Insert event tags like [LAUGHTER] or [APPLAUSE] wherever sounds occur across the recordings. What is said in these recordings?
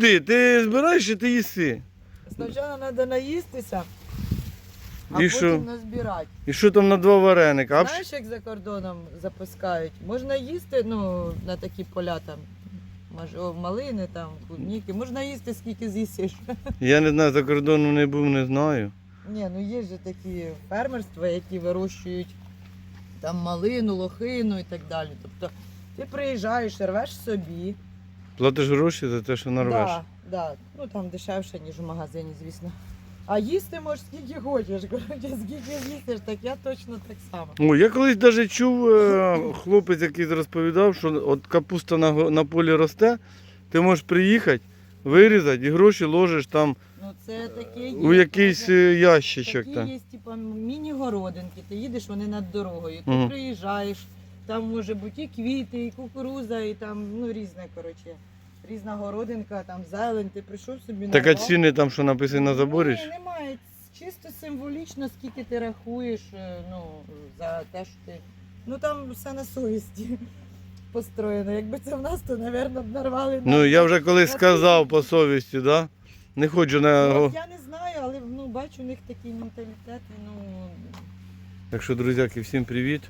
куди? Ти збираєш і ти їси. Спочатку треба наїстися, а І потім що? назбирати. І що там на два вареника? А Знаєш, як за кордоном запускають? Можна їсти ну, на такі поля там. Може, о, малини, там, клубніки. Можна їсти, скільки з'їсиш. [LAUGHS] Я не знаю, за кордоном не був, не знаю. Ні, ну є ж такі фермерства, які вирощують там малину, лохину і так далі. Тобто ти приїжджаєш, рвеш собі. Платиш гроші за те, що нарвеш. Да, да. Ну там дешевше, ніж у магазині, звісно. А їсти можеш скільки хочеш. Коротше, скільки з'їсиш, так я точно так само. О, я колись навіть чув е, хлопець, який розповідав, що от капуста на, на полі росте, ти можеш приїхати, вирізати і гроші ложиш там Ну це таке є. у якийсь е, ящичок. Такі Там. є, типу, міні-городинки. Ти їдеш, вони над дорогою. Ти Мгм. приїжджаєш, там може бути і квіти, і кукуруза, і там ну різне, коротше. Різна городинка, там зелень, ти прийшов собі Так а ціни там, що написано на заборі? Ні, немає. Чисто символічно, скільки ти рахуєш е, ну, за те, що ти. Ну там все на совісті [LAUGHS] построєно. Якби це в нас, то, б нарвали. Ну я вже колись на сказав по совісті, да? Не ходжу на. Ну, я не знаю, але ну, бачу, у них такий менталітет. Ну, Так що, друзяки, всім привіт.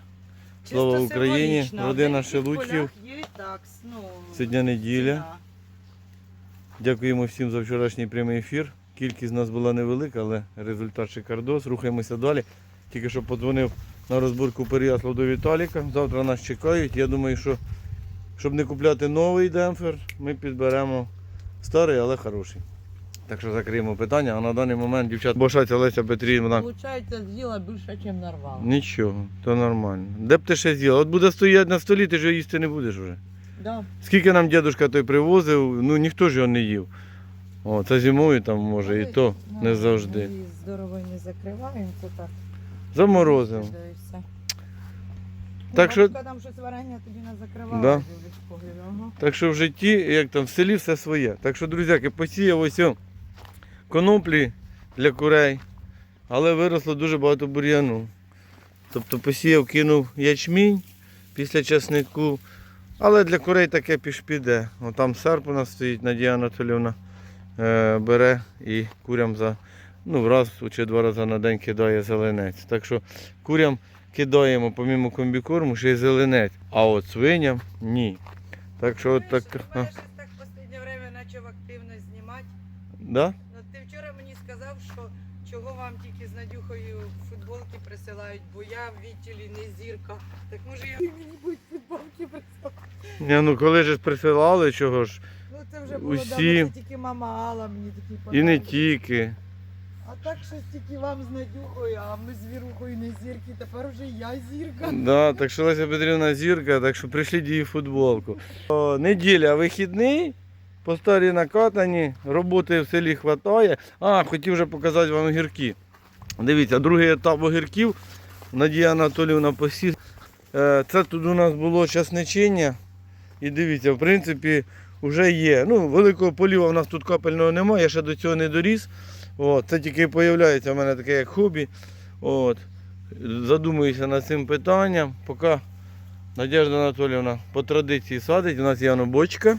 Чисто Слава Україні, символічно. родина Шелудьків. Є так, ну, Сьогодні неділя. Дякуємо всім за вчорашній прямий ефір. Кількість нас була невелика, але результат шикардос. Рухаємося далі. Тільки що подзвонив на розборку Переяслав до Віталіка. Завтра нас чекають. Я думаю, що щоб не купляти новий демпфер, ми підберемо старий, але хороший. Так що закриємо питання, а на даний момент дівчат бошаться Леся Петрівна. Получається, з'їла більше, ніж нарвала. Нічого, то нормально. Де б ти ще з'їла? От буде стояти на столі, ти ж їсти не будеш вже. Да. Скільки нам дідусь той привозив, ну ніхто ж його не їв. О, це зимою там може, і то ну, не завжди. Ми її здорово не закриваємо, це так. Заморозив. Так Ну, що- там щось варення тоді не закривала. Да. ага. Так що в житті, як там в селі, все своє. Так що, друзяки, посіяв ось коноплі для курей, але виросло дуже багато бур'яну. Тобто посіяв, кинув ячмінь після часнику. Але для курей таке піш піде. О, там серп у нас стоїть, Надія Анатолівна е, бере і курям за ну, раз чи два рази на день кидає зеленець. Так що курям кидаємо помімо комбікорму ще й зеленець, а от свиням ні. Так що от так. Ти так в останнє время почав активно знімати. Да? Ну, ти вчора мені сказав, що чого вам тільки з Надюхою футболки присилають, бо я в відділі не зірка. Так може я мені будуть футболки присилати? Ні, ну коли ж присилали чого ж, Ну це вже було Усі. давно, це тільки мама Алла мені такі і не тільки. А так щось тільки вам з Надюхою, а ми з Вірухою не зірки, тепер вже я зірка. Да, так що Леся Петрівна зірка, так що прийшліть її футболку. О, неділя, вихідний, по старій накатані, роботи в селі вистачає. А, хотів вже показати вам огірки. Дивіться, другий етап огірків. Надія Анатоліївна посів. Е, Це тут у нас було часничення. І дивіться, в принципі, вже є. Ну, великого поліва в нас тут капельного немає, я ще до цього не доріс. От, це тільки з'являється в мене таке як хобі. От. Задумуюся над цим питанням. Поки Надежда Анатоліївна по традиції садить, у нас є бочка.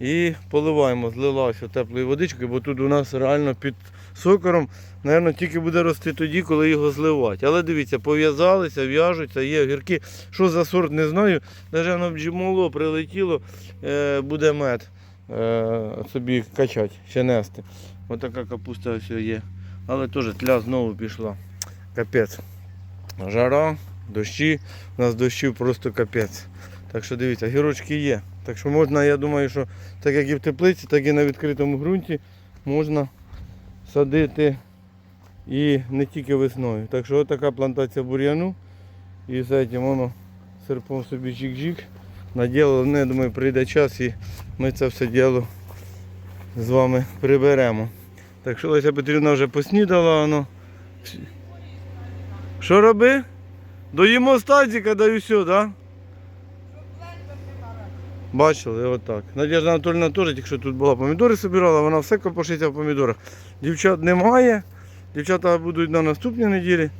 І поливаємо, злилася теплою водичкою, бо тут у нас реально під сокором, мабуть, тільки буде рости тоді, коли його зливати. Але дивіться, пов'язалися, в'яжуться, є огірки. Що за сорт, не знаю. Навіть воно бджімоло прилетіло, е, буде мед е, собі качати, ще нести. Ось така капуста ось є. Але теж тля знову пішла. Капець. Жара, дощі. У нас дощів просто капець. Так що дивіться, гірочки є. Так що можна, я думаю, що так як і в теплиці, так і на відкритому ґрунті можна садити і не тільки весною. Так що така плантація бур'яну. І з цим воно серпом собі чик-чик. Наділили, ну, я думаю, прийде час і ми це все діло з вами приберемо. Так що Леся Петрівна вже поснідала, воно. Що роби? Доїмо стадіка, да і все, так? Бачили, отак. Надежда Анатольовна теж тільки що тут була помідори збирала, вона все копошиться в помідорах. Дівчат немає. Дівчата будуть на наступній неділі.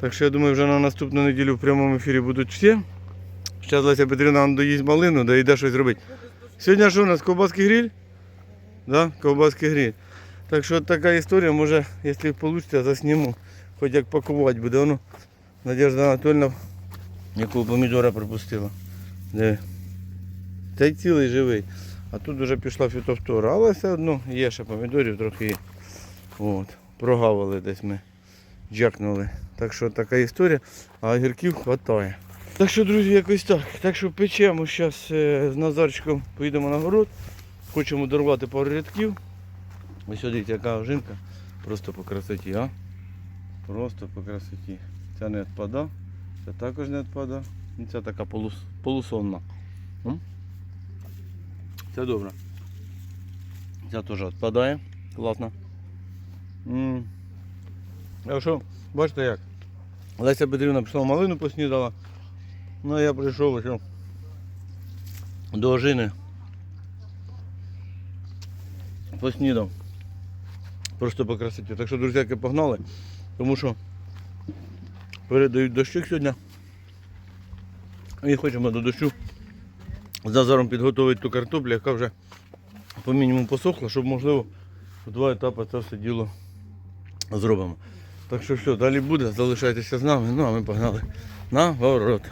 Так що я думаю, вже на наступну неділю в прямому ефірі будуть всі. Зараз Леся Петрівна доїсть малину, да йде щось робити. Сьогодні що у нас? Ковбаский гриль? Да? Ковбаски гриль. Так що така історія, може, якщо вийде, засніму. Хоч як пакувати буде. Воно Надежда Анатольовна, яку помідора пропустила. Де? Цей цілий живий. А тут вже пішла фітофтора. Але все одно є ще помідорів трохи. От. Прогавили десь ми. Джакнули. Так що така історія, а огірків вистачає. Так що, друзі, якось так. Так що печемо зараз з Назарчиком, поїдемо на город. Хочемо дарувати пару рядків. Ось дивіться, яка жінка. Просто по красоті, а? Просто по красоті. Ця не відпада, ця також не відпада. Ця така полус, полусонна. Це добре. Ця теж відпадає. Класно. А що, бачите як? Леся Петрівна пішла малину поснідала. Ну а я прийшов ось до ожини. Поснідав. Просто по красоті. Так що, друзяки, погнали. Тому що передають дощик сьогодні. І хочемо до дощу з Назаром підготувати ту картоплю, яка вже по мінімуму посохла, щоб можливо в два етапи це все діло зробимо. Так що все, далі буде, залишайтеся з нами, ну а ми погнали на город.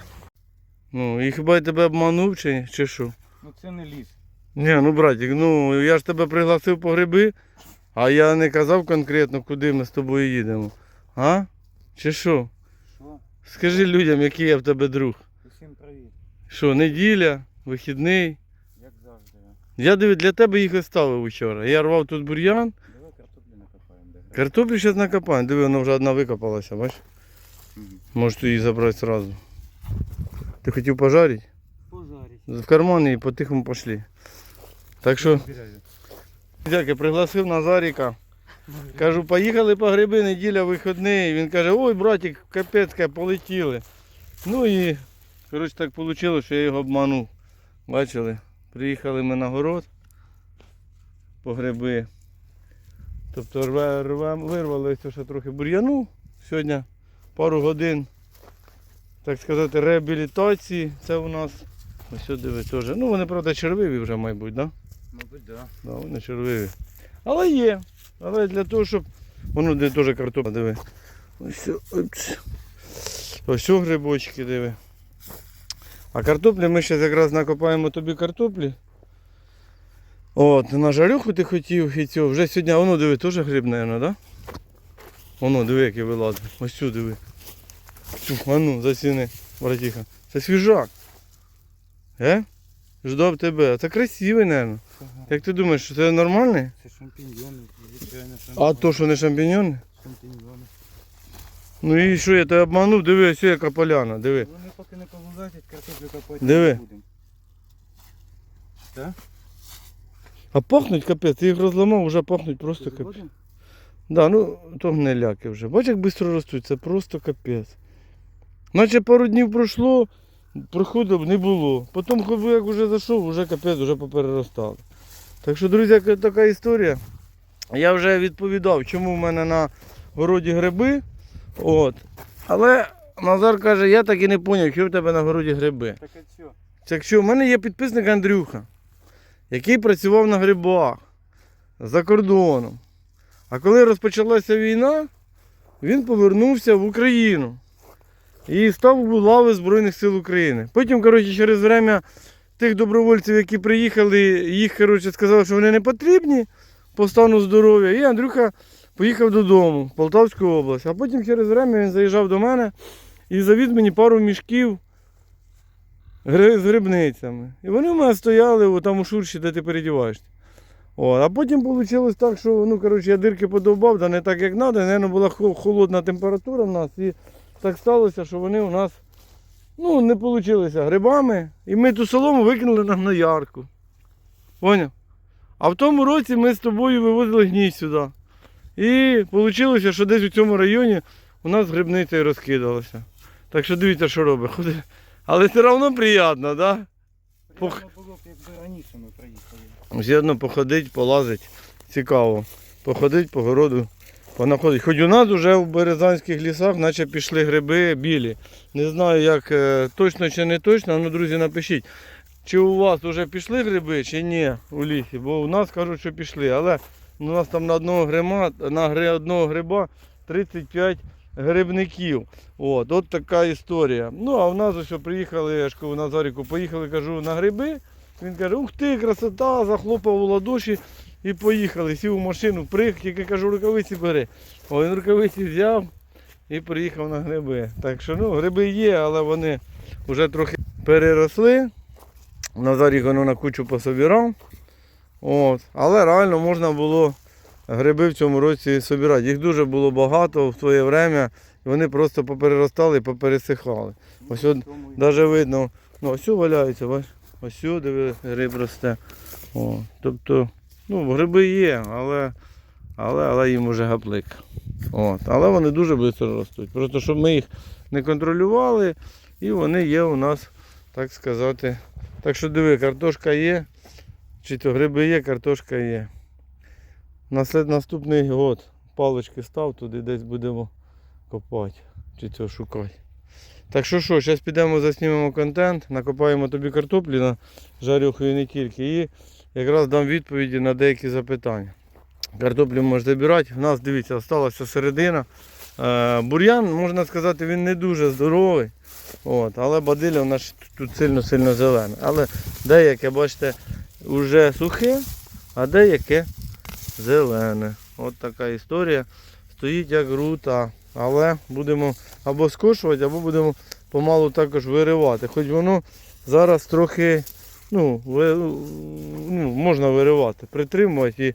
Ну і хіба я тебе обманув чи, чи що? Ну це не ліс. Ні, ну братик, ну я ж тебе пригласив по гриби, а я не казав конкретно, куди ми з тобою їдемо. А? Чи що? Що? Скажи людям, який я в тебе друг. Усім привіт. Що, неділя, вихідний. Як завжди. Я диви, для тебе їх оставив вчора. Я рвав тут бур'ян, Давай картоплю накопаємо. Картоплю зараз накопаємо. Диви, вона вже одна викопалася, бачиш? Мгм. Можеш її забрати одразу. Ти хотів пожарити? Пожарить. В карман і по-тихому пішли. Так що, дяки, пригласив Назаріка. Кажу, поїхали по гриби, неділя вихідний. Він каже, ой, братик, капець, полетіли. Ну і коротше так вийшло, що я його обманув. Бачили? Приїхали ми на город по гриби. Тобто вирвали ось ще трохи бур'яну. Сьогодні пару годин, так сказати, реабілітації. Це у нас. Ось сюди ви теж. Ну вони, правда, червиві вже, мабуть, так? Да? Мабуть, да. Да, вони червиві. Але є. Але для того, щоб. Воно де теж картопля, диви. Ось, ось сю грибочки, диви. А картоплі ми зараз якраз накопаємо тобі картоплі. От, на жарюху ти хотів і цього. Вже сьогодні, воно диви, теж гриб, мабуть, да? Воно, диви, який вилазить. Ось сюди диви. Цю, А ну, засіни, братіха. Це свіжак. Е? Ждав тебе. Це красивий, мабуть. Ага. Як ти думаєш, що це нормальний? Це шампіньйони, звичайно, А то, що не шампіньони? Шампіньйони. Ну і що, я тебе обманув, диви, ось яка поляна, диви. Поки не повилазять, картоплю копати Диви. не будемо. Так? А пахнуть капець, ти їх розламав, вже пахнуть просто капець. Згоден? Да, ну то гниляки вже. Бач, як швидко ростуть, це просто капець. Наче пару днів пройшло, проходив, не було. Потім, коли як вже зайшов, вже капець, вже попереростали. Так що, друзі, така історія. Я вже відповідав, чому в мене на городі гриби. От. Але Назар каже, я так і не зрозумів, що в тебе на городі гриби. Так а що? Так що в мене є підписник Андрюха, який працював на грибах за кордоном. А коли розпочалася війна, він повернувся в Україну і став у лави Збройних сил України. Потім, коротше, через время тих добровольців, які приїхали, їх коротше, сказали, що вони не потрібні по стану здоров'я. І Андрюха поїхав додому в Полтавську область. А потім через время він заїжджав до мене і завіз мені пару мішків з грибницями. І вони в мене стояли там у шурші, де ти передіваєшся. О, а потім вийшло так, що ну, коротше, я дирки подовбав, да не так як треба. Наверно, була холодна температура в нас. І так сталося, що вони у нас ну, не вийшли грибами. І ми ту солому викинули на гноярку. Поняв? А в тому році ми з тобою вивозили гній сюди. І вийшло, що десь у цьому районі у нас грибниця розкидалася. Так що дивіться, що робить. Ходи. Але все одно приємно, так? Да? Пох- Приємно було б, якби раніше ми приїхали. Все одно походить, полазить. Цікаво. Походить по городу, понаходить. Хоч у нас вже в березанських лісах наче пішли гриби білі. Не знаю, як е, точно чи не точно, ну, друзі, напишіть. чи у вас вже пішли гриби, чи ні у лісі, бо у нас кажуть, що пішли. Але у нас там на одного грима, на одного гриба 35 грибників. От, от така історія. Ну, а в нас ось приїхали, я ж кажу, на Заріку, поїхали, кажу, на гриби. Він каже, ух ти, красота, захлопав у ладоші і поїхали. Сів у машину, приг, тільки кажу, рукавиці бери. О, він рукавиці взяв і приїхав на гриби. Так що ну, гриби є, але вони вже трохи переросли. Назарік воно на кучу пособирав. От. Але реально можна було гриби в цьому році собирати. Їх дуже було багато в своє время, вони просто попереростали і попересихали. Ось от Навіть видно, ну ось валяється, бач, ось диви, гриб росте. О, тобто, ну, гриби є, але, але, але їм вже гаплик. От. Але вони дуже швидко ростуть. Просто щоб ми їх не контролювали, і вони є у нас, так сказати. Так що диви, картошка є, чи то гриби є, картошка є. Наступний год палички став, туди десь будемо копати, чи цього шукати. Так що що, зараз підемо заснімемо контент, накопаємо тобі картоплі на жарюху і не тільки. І якраз дам відповіді на деякі запитання. Картоплю можеш забирати. У нас, дивіться, залишилася середина. Е, бур'ян, можна сказати, він не дуже здоровий. От, але бадилля у нас тут сильно-сильно зелене. Але деяке, бачите, вже сухе, а деяке зелене. От така історія. Стоїть як рута. Але будемо або скошувати, або будемо помалу також виривати. Хоч воно зараз трохи ну, ви, ну, можна виривати, притримувати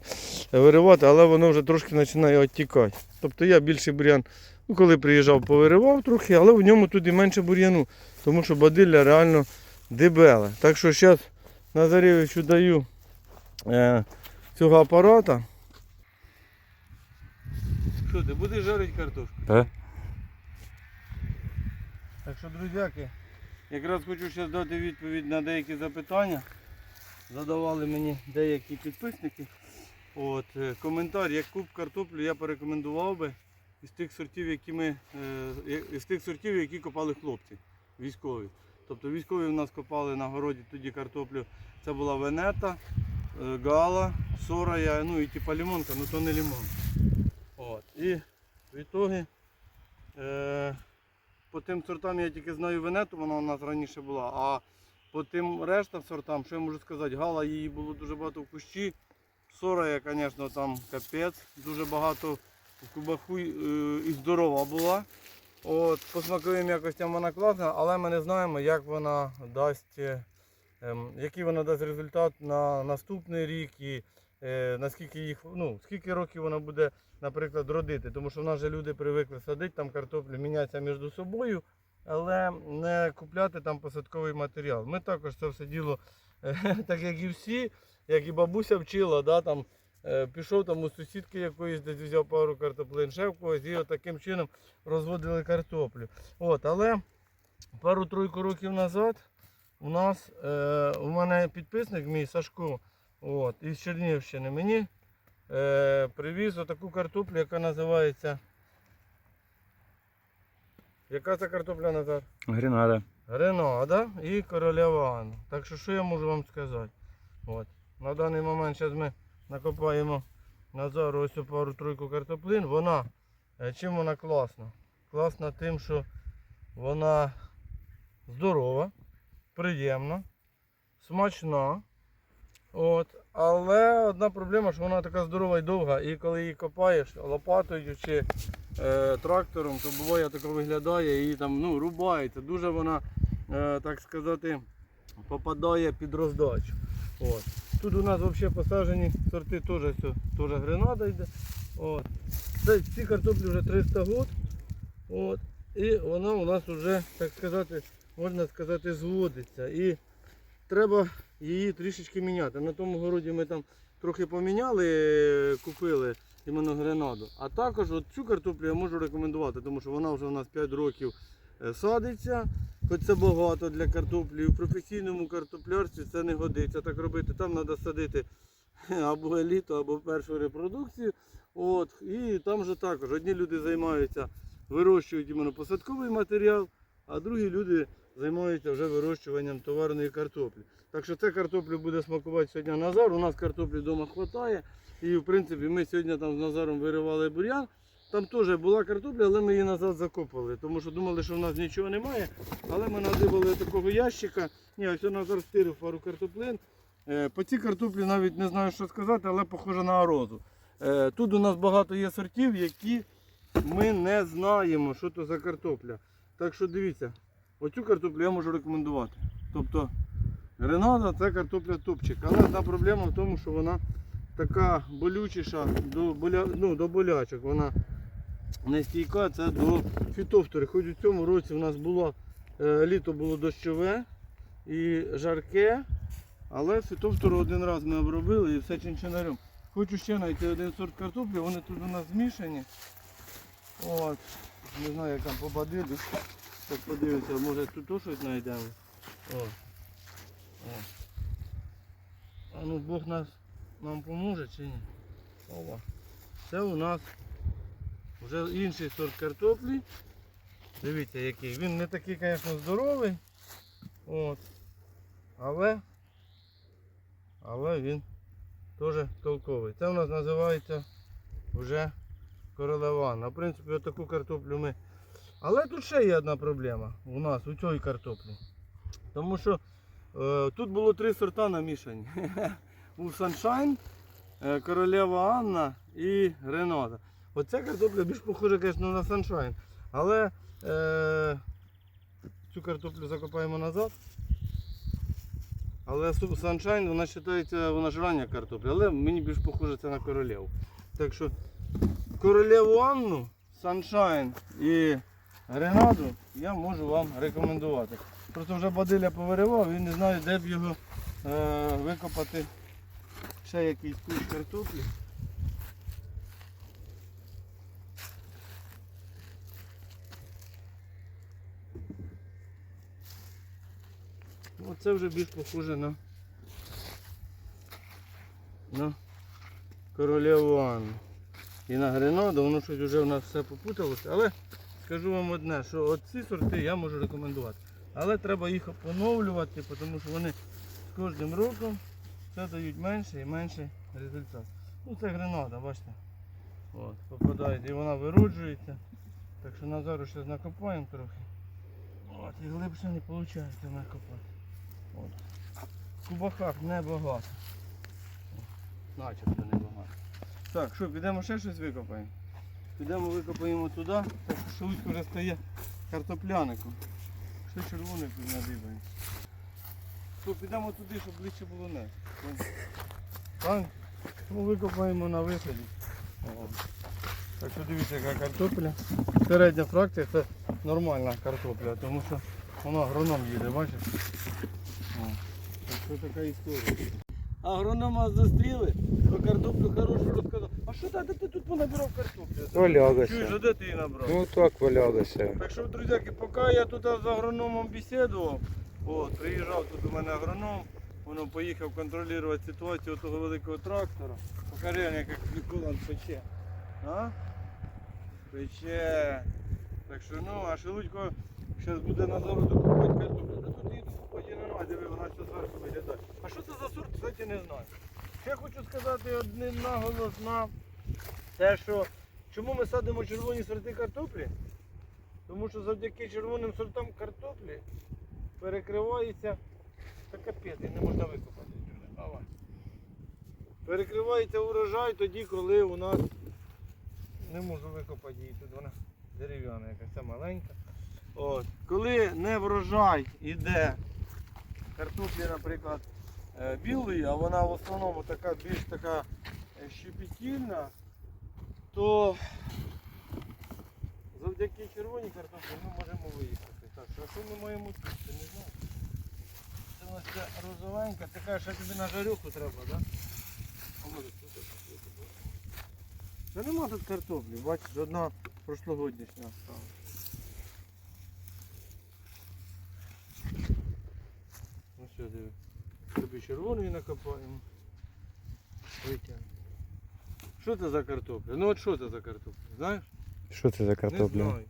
і виривати, але воно вже трошки починає відтікати. Тобто я більший бур'ян, ну, коли приїжджав, повиривав трохи, але в ньому тут і менше бур'яну, тому що бадилля реально дебеле. Так що зараз Назаревичу даю е, цього апарата. Що, ти будеш жарити картошку? Та? Так що, друзяки, якраз хочу зараз дати відповідь на деякі запитання. Задавали мені деякі підписники. От, е, коментар, яку б картоплю я порекомендував би із тих сортів, які ми, е, із тих сортів, які копали хлопці, військові. Тобто військові в нас копали на городі тоді картоплю. Це була венета, е, гала, сорая, ну і типа лимонка, ну то не лимон. От. І в ітогі е, по тим сортам я тільки знаю венету, вона у нас раніше була. А по тим решта сортам, що я можу сказати, гала її було дуже багато в кущі. Сорая, звісно, там капець, дуже багато в кубаху е, і здорова була. От, по смаковим якостям вона класна, але ми не знаємо, як вона дасть, е, який вона дасть результат на наступний рік і е, наскільки їх, ну, скільки років вона буде, наприклад, родити. Тому що в нас же люди привикли садити там картоплю, мінятися між собою, але не купляти там посадковий матеріал. Ми також це все діло, е, [LAUGHS] так як і всі, як і бабуся вчила, да, там, е, пішов там у сусідки якоїсь, десь взяв пару картоплин, ще в когось, і таким чином розводили картоплю. От, але пару-тройку років назад у нас, е, у мене підписник мій Сашко, от, із Чернігівщини, мені е, привіз отаку картоплю, яка називається. Яка це картопля Назар? Гренада. Гренада і королева Анна. Так що що я можу вам сказати? От. На даний момент зараз ми накопаємо Назару ось пару-тройку картоплин. Вона, е, чим вона класна? Класна тим, що вона здорова, приємна, смачна. От. Але одна проблема, що вона така здорова і довга, і коли її копаєш лопатою чи е, трактором, то буває таке виглядає і там ну, рубається. Дуже вона, е, так сказати, попадає під роздачу. От. Тут у нас взагалі посаджені сорти теж, теж гренада йде. От. Це, ці картоплі вже 300 год. От. І вона у нас вже, так сказати, можна сказати, зводиться. І треба її трішечки міняти. На тому городі ми там трохи поміняли, купили іменно гренаду. А також от цю картоплю я можу рекомендувати, тому що вона вже у нас 5 років е, садиться. Хоч це багато для картоплі. У професійному картоплярстві це не годиться так робити. Там треба садити [LAUGHS] або еліту, або першу репродукцію. От. І там же також одні люди займаються, вирощують іменно посадковий матеріал, а другі люди займаються вже вирощуванням товарної картоплі. Так що це картоплю буде смакувати сьогодні Назар. У нас картоплі вдома вистачає. І в принципі ми сьогодні там з Назаром виривали бур'ян. Там теж була картопля, але ми її назад закопали, тому що думали, що в нас нічого немає. Але ми надибали такого ящика. Ні, ось Назар стирив пару картоплин. Е, По цій картоплі навіть не знаю, що сказати, але похоже на арозу. Е, Тут у нас багато є сортів, які ми не знаємо, що то за картопля. Так що дивіться, оцю картоплю я можу рекомендувати. Тобто Гренада це картопля топчик. Але одна проблема в тому, що вона така болючіша до, боля... ну, до болячок. Вона не стійка, це до фітофтори. Хоч у цьому році в нас було е, літо було дощове і жарке, але фітофтору один раз ми обробили і все чинчинарем. Хочу ще знайти один сорт картоплі, вони тут у нас змішані. От. Не знаю, як там побадили. Так подивимося, може тут щось знайдемо. О. О. А ну Бог нас нам поможе чи ні? Ова. Це у нас вже інший сорт картоплі. Дивіться який. Він не такий, звісно, здоровий. От. Але, але він теж толковий. Це у нас називається вже королевана. В принципі, отаку картоплю ми. Але тут ще є одна проблема у нас у цій картоплі. Тому що е, тут було три сорта намішані. [LAUGHS] Був Sunshine, е, Королева Анна і Рената. Оця картопля більш похожа, звісно, на Sunshine. Але е, цю картоплю закопаємо назад. Але Sunshine, вона вважається, вона ж рання картопля, але мені більш похоже це на королеву. Так що королеву Анну, Sunshine і Ренату я можу вам рекомендувати. Просто вже Бадиля повиривав, він не знає, де б його е, викопати ще якийсь кущ картоплі. Оце вже більш похоже на, на королеву Анну. І на гренаду, воно щось вже в нас все попуталося. Але скажу вам одне, що оці сорти я можу рекомендувати. Але треба їх поновлювати, тому що вони з кожним роком все дають менше і менше результат. Ну це гренада, бачите. От, попадає і вона вироджується. Так що Назару ще накопаємо трохи. От, і глибше не виходить накопати. От. В кубахах небагато. Начебто небагато. Так, що, підемо ще щось викопаємо? Підемо викопаємо туди, так що шелудько вже стає картопляником. Ще червоний тут надибаємо. Що, підемо туди, щоб ближче було не. Так? Тому викопаємо на виході. Так що дивіться, яка картопля. Середня фракція це нормальна картопля, тому що вона агроном їде, бачиш? О. Так що така історія. Агронома зустріли, про картоплю хорошу розказав. А що та, де ти тут понабирав картоплю? Чуєш, Валялося. а де ти її набрав? Ну так валялося. Так що, друзяки, поки я тут з агрономом бесідував, от, приїжджав тут у мене агроном, воно поїхав контролювати ситуацію того великого трактора. Покажи, як Микола пече. А? Пече. Так що ну, а Шелудько зараз буде на заводу купувати картоплю. Та тут її купувати не немає, диви, вона все зверху виглядає. А що це за сорт, кстати, не знаю. Ще хочу сказати одним наголос на те, що чому ми садимо червоні сорти картоплі? Тому що завдяки червоним сортам картоплі перекривається та капець, не можна викопати. Перекривається урожай тоді, коли у нас не можу викопати її. Тут вона дерев'яна якась ця маленька. От. Коли не врожай іде картоплі, наприклад, е, білої, а вона в основному така більш така е, щепетільна, то завдяки червоній картоплі ми можемо виїхати. Так, що що ми маємо тут? Ти не знаю. Це у нас ця розовенька, така, що тобі на жарюху треба, так? Да? А може тут? Та нема тут картоплі, бачиш, одна прошлогоднішня осталась. Ну все, диви. Тобі червоної накопаємо. Витягнемо. Що це за картопля? Ну от що це за картопля? Знаєш? Що це за Не картопля? знаю.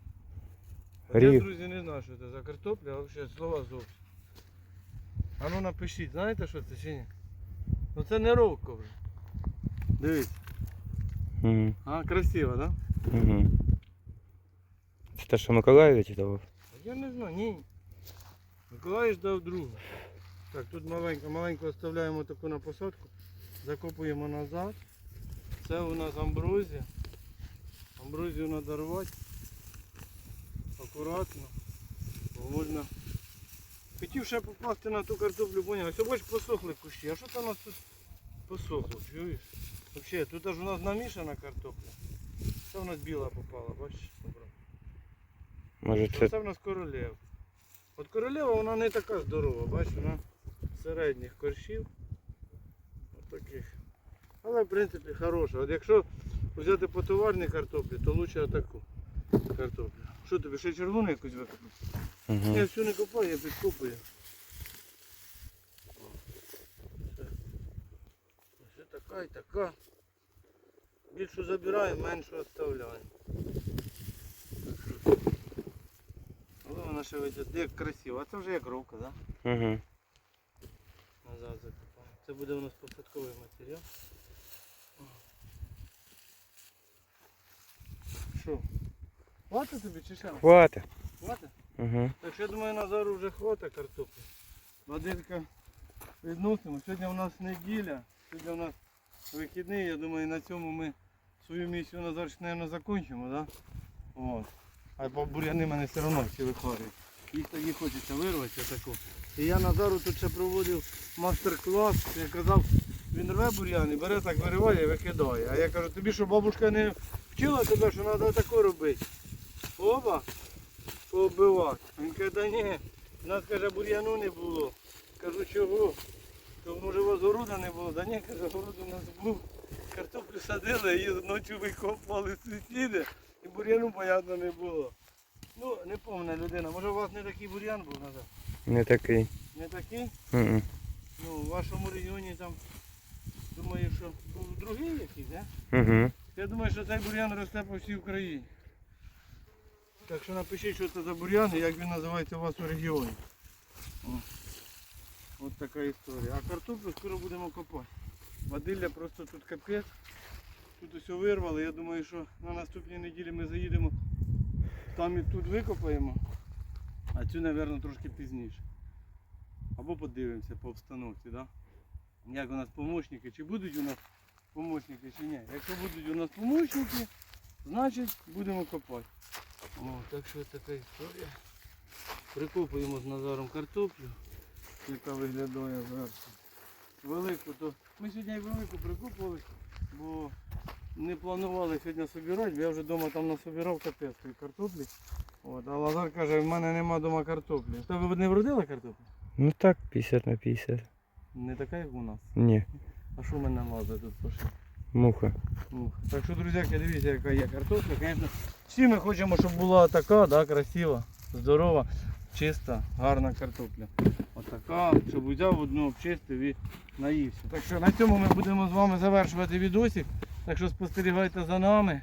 От Я, друзі, не знаю, що це за картопля, а взагалі слова зовсім. А ну напишіть, знаєте що це чи ні? Ну це не ровко вже. Дивіться. Угу. А, красиво, так? Да? Угу. Це те, що Миколаївич давав? Я не знаю, ні. Миколаївич дав другу. Так, тут маленько, маленько оставляємо таку на посадку, закопуємо назад. Це у нас амброзія. Амброзію треба рвати. Акуратно. Бо можна. Хотів ще попасти на ту картоплю, поняв. Ось бач посохли кущі. А що там у нас тут посохло, чуєш? Взагалі, тут аж у нас намішана картопля. Це у нас біла попала, бачиш? Може Це... це. це в нас королева. От королева вона не така здорова, бачиш, вона середніх коршів. От таких. Але в принципі хороша. От якщо взяти по товарній картоплі, то краще отаку картоплю. Що тобі, ще червону якусь викопати? Угу. Я всю не копаю, я підкопую. Все. Ось така і така. Більшу забираємо, меншу оставляємо. Але вона ще вийде як красиво. А це вже як ровка, так? Да? Угу. Назад закопаємо. Це буде у нас посадковий матеріал. Що? Хватить тобі чи ще? Хватить. Хватить? Угу. Так що я думаю, Назару вже хватить картоплі. Вадилька відносимо. Сьогодні у нас неділя, сьогодні у нас вихідний. Я думаю, на цьому ми свою місію Назар, мабуть, закінчимо, да? От. А бур'яни мене все одно всі вихварюють. Їх тоді хочеться вирвати таку. І я Назару тут ще проводив мастер-клас. Я казав, він рве бур'ян і бере так, вириває і викидає. А я кажу, тобі що бабушка не вчила тебе, що треба тако робити? Оба пооббивати. Він каже, та ні, у нас каже, бур'яну не було. Кажу, чого? То може у вас города не було? Да ні, каже, город у нас був. Картоплю садили, її ночі викопали сусіди, і бур'яну, понятно, не було. Ну, не повна людина. Може у вас не такий бур'ян був назад? Не такий. Не такий? Угу. Ну, в вашому регіоні там, думаю, що був другий якийсь, да? Угу. Я думаю, що цей бур'ян росте по всій Україні. Так що напишіть, що це за бур'ян і як він називається у вас у регіоні. О. От така історія. А картоплю скоро будемо копати. Вадилля просто тут капець. Тут усе вирвали. Я думаю, що на наступній неділі ми заїдемо, там і тут викопаємо. А цю, мабуть, трошки пізніше. Або подивимося по обстановці, да? як у нас помощники, чи будуть у нас помощники чи ні. Якщо будуть у нас помощники, значить будемо копати. О, так що така історія. Прикопуємо з Назаром картоплю, яка виглядає зверху. Велику, то ми сьогодні велику прикопували, бо не планували сьогодні собирати, бо я вже вдома там насобирав капець тої картоплі. От, а Лазар каже, в мене нема вдома картоплі. В Тебе не вродила картопля? Ну так, 50 на 50. Не така, як у нас. Ні. А що в мене лазить тут пошли? Муха. Ну, Так що, друзяки, дивіться, яка є картопля. Звісно, всі ми хочемо, щоб була така, да, красива, здорова, чиста, гарна картопля. Отака, щоб взяв одну, обчистив і наївся. Так що на цьому ми будемо з вами завершувати відосик. Так що спостерігайте за нами.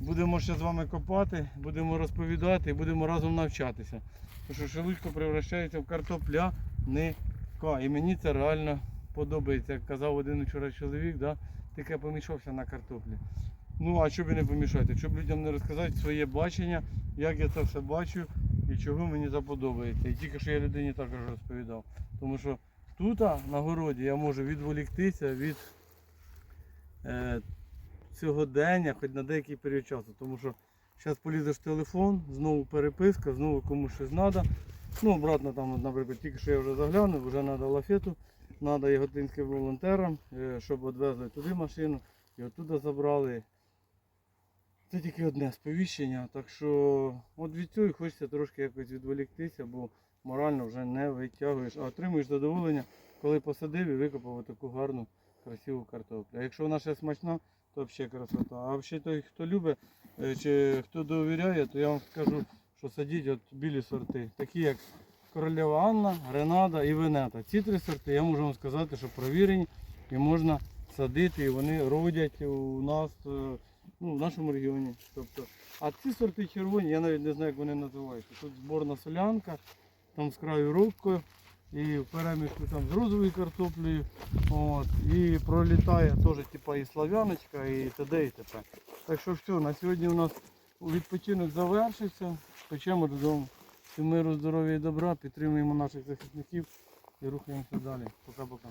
Будемо ще з вами копати, будемо розповідати і будемо разом навчатися. Тому що шелудько превращається в картопляника. І мені це реально подобається. Як казав один вчора чоловік, да? таке помішався на картоплі. Ну а що б і не помішати? Щоб людям не розказати своє бачення, як я це все бачу і чого мені це подобається. І тільки що я людині також розповідав. Тому що тут, на городі, я можу відволіктися від е, сьогодення, хоч на деякий період часу. Тому що зараз полізеш в телефон, знову переписка, знову комусь щось треба. Ну, обратно там, наприклад, тільки що я вже заглянув, вже треба лафету, треба яготинським волонтерам, е, щоб відвезли туди машину і оттуда забрали. Це тільки одне сповіщення, так що от від цього хочеться трошки якось відволіктися, бо морально вже не витягуєш, а отримуєш задоволення, коли посадив і викопав таку гарну, красиву картоплю. А якщо вона ще смачна, то взагалі красота. А взагалі той, хто любить е, чи хто довіряє, то я вам скажу, що садіть от білі сорти, такі як Королева Анна, Гренада і Венета. Ці три сорти я можу вам сказати, що провірені і можна садити, і вони родять у нас е, ну, в нашому регіоні. Тобто, а ці сорти червоні, я навіть не знаю, як вони називаються. Тут зборна солянка, там з краю рубкою, і в перемішку там з розовою картоплею. От, і пролітає теж типа і слав'яночка, і т.д. і т.п. Так що все, на сьогодні у нас відпочинок завершився. Печемо додому. Всім миру, здоров'я і добра, підтримуємо наших захисників і рухаємося далі. Пока-пока.